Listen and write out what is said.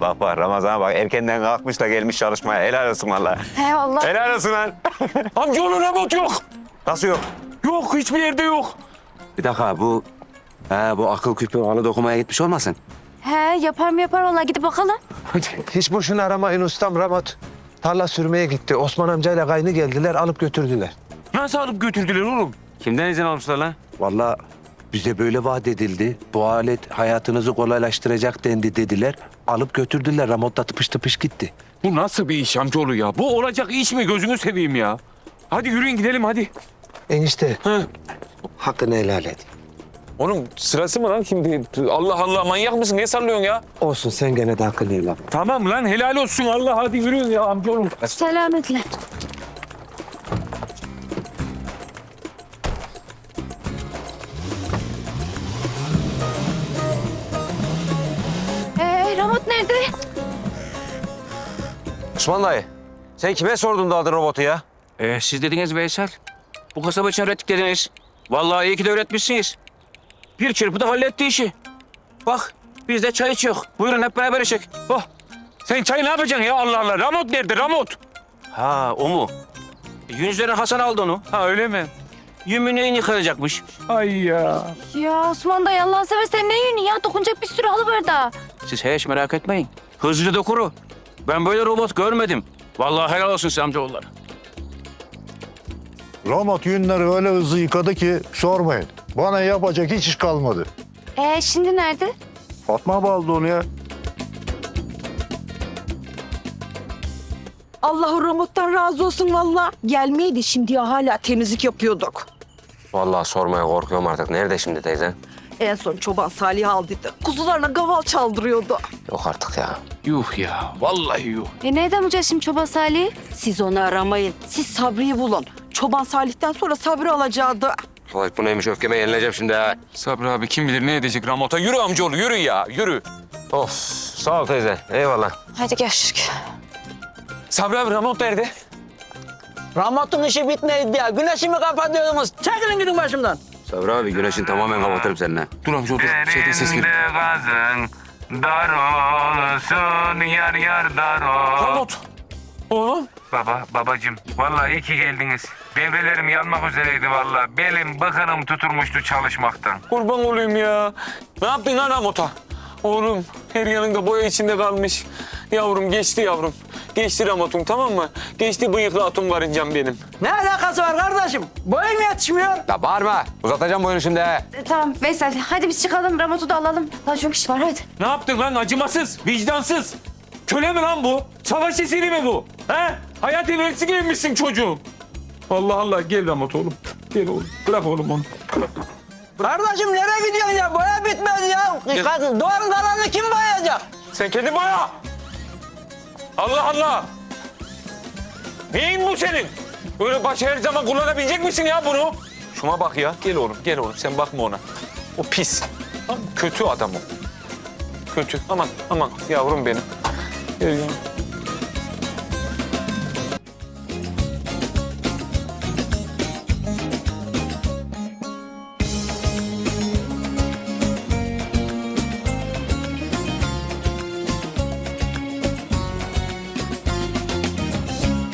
Bak bak Ramazan'a bak erkenden kalkmış da gelmiş çalışmaya. Helal olsun valla. He Allah. Helal olsun lan. Amcaoğlu robot yok. Nasıl yok? Yok hiçbir yerde yok. Bir dakika bu... Ha, bu akıl küpü halı dokumaya gitmiş olmasın? He yapar mı yapar vallahi gidip bakalım. Hiç boşuna aramayın ustam Ramot. Tarla sürmeye gitti. Osman amcayla kaynı geldiler alıp götürdüler. Nasıl alıp götürdüler oğlum? Kimden izin almışlar lan? Vallahi bize böyle vaat edildi. Bu alet hayatınızı kolaylaştıracak dendi dediler. Alıp götürdüler. Ramot'ta tıpış tıpış gitti. Bu nasıl bir iş amcaoğlu ya? Bu olacak iş mi gözünü seveyim ya? Hadi yürüyün gidelim hadi. Enişte Hı. hakkını helal et. Onun sırası mı lan şimdi? Allah Allah manyak mısın? Ne sallıyorsun ya? Olsun sen gene de hakkını helal et. Tamam lan helal olsun Allah hadi yürüyün ya amcaoğlu. Selametle. Osman dayı. Sen kime sordun da aldın robotu ya? Ee, siz dediniz Veysel. Bu kasaba için öğrettik dediniz. Vallahi iyi ki de öğretmişsiniz. Bir çırpıda halletti işi. Bak biz de çay içiyor. Buyurun hep beraber içek. Oh. Sen çay ne yapacaksın ya Allah Allah? Ramot nerede Ramot? Ha o mu? Yüzlerin Hasan aldı onu. Ha öyle mi? Yümüneğini yıkayacakmış. Ay ya. Ya Osman dayı Allah'ını seversen ne yünü ya? Dokunacak bir sürü halı var da. Siz hiç merak etmeyin. Hızlıca da kuru. Ben böyle robot görmedim. Vallahi helal olsun size amcaoğulları. Robot yünleri öyle hızlı yıkadı ki sormayın. Bana yapacak hiç iş kalmadı. Ee, şimdi nerede? Fatma bağladı onu ya. Allah Ramot'tan razı olsun valla. Gelmeydi şimdi ya hala temizlik yapıyorduk. Vallahi sormaya korkuyorum artık. Nerede şimdi teyzen? En son çoban Salih aldıydı. Kuzularına gaval çaldırıyordu. Yok artık ya. Yuh ya. Vallahi yuh. E nereden bulacağız şimdi Çoban Salih? Siz onu aramayın. Siz Sabri'yi bulun. Çoban Salih'ten sonra Sabri alacaktı. Vay bu neymiş öfkeme yenilecek şimdi ha. Sabri abi kim bilir ne edecek Ramot'a. Yürü amcaoğlu yürü ya yürü. Of sağ ol teyze. Eyvallah. Hadi görüşürüz. Sabri abi Ramot nerede? Ramot'un işi bitmedi ya. Güneşimi kapatıyordunuz. Çekilin gidin başımdan. Sabri abi güneşin tamamen kapatırım seninle. Dur amcaoğlu dur. Şeyde ses geliyor. gazın dar olsun yar yar dar ol. Ramot. Oğlum. Baba, babacım vallahi iyi ki geldiniz. Devrelerim yanmak üzereydi vallahi. Belim bıkınım tutulmuştu çalışmaktan. Kurban olayım ya. Ne yaptın lan Ramot'a? Oğlum her yanında boya içinde kalmış. Yavrum geçti yavrum. Geçti Ramot'un tamam mı? Geçti bıyıklı atım varıncam benim. Ne alakası var kardeşim? Boyun yetişmiyor. Ya bağırma. Uzatacağım boyunu şimdi ha. E, tamam Veysel hadi biz çıkalım Ramot'u da alalım. Daha çok iş var hadi. Ne yaptın lan acımasız, vicdansız? Köle mi lan bu? Savaş esiri mi bu? He? Hayat enerjisi giymişsin çocuğum. Allah Allah gel Ramot oğlum. Gel oğlum. Bırak oğlum onu. Kardeşim nereye gidiyorsun ya? Boya bitmedi ya. Kadın doğanın kalanını kim boyayacak? Sen kendi boya. Allah Allah. Neyin bu senin? Böyle başı her zaman kullanabilecek misin ya bunu? Şuna bak ya. Gel oğlum, gel oğlum. Sen bakma ona. O pis. Kötü adam o. Kötü. Aman, aman yavrum benim. Gel yavrum.